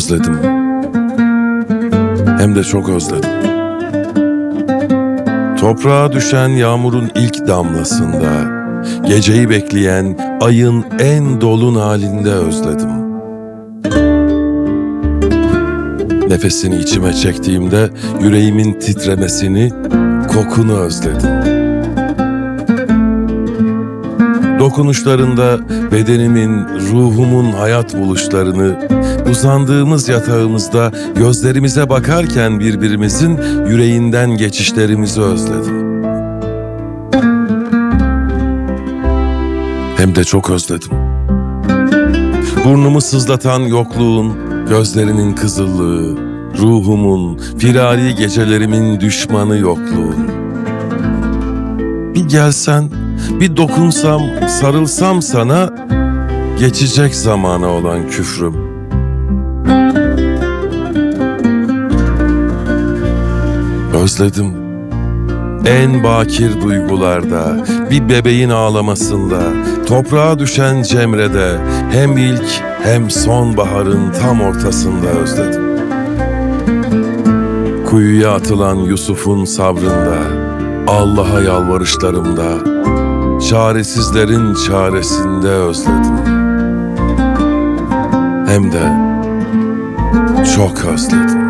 Özledim. Hem de çok özledim. Toprağa düşen yağmurun ilk damlasında, geceyi bekleyen ayın en dolun halinde özledim. Nefesini içime çektiğimde yüreğimin titremesini, kokunu özledim. Dokunuşlarında bedenimin, ruhumun hayat buluşlarını, uzandığımız yatağımızda gözlerimize bakarken birbirimizin yüreğinden geçişlerimizi özledim. Hem de çok özledim. Burnumu sızlatan yokluğun, gözlerinin kızıllığı, ruhumun, firari gecelerimin düşmanı yokluğun. Bir gelsen, bir dokunsam, sarılsam sana, geçecek zamana olan küfrüm. Özledim. En bakir duygularda, bir bebeğin ağlamasında, toprağa düşen cemrede, hem ilk hem sonbaharın tam ortasında özledim. Kuyuya atılan Yusuf'un sabrında, Allah'a yalvarışlarımda, çaresizlerin çaresinde özledim. Hem de çok özledim.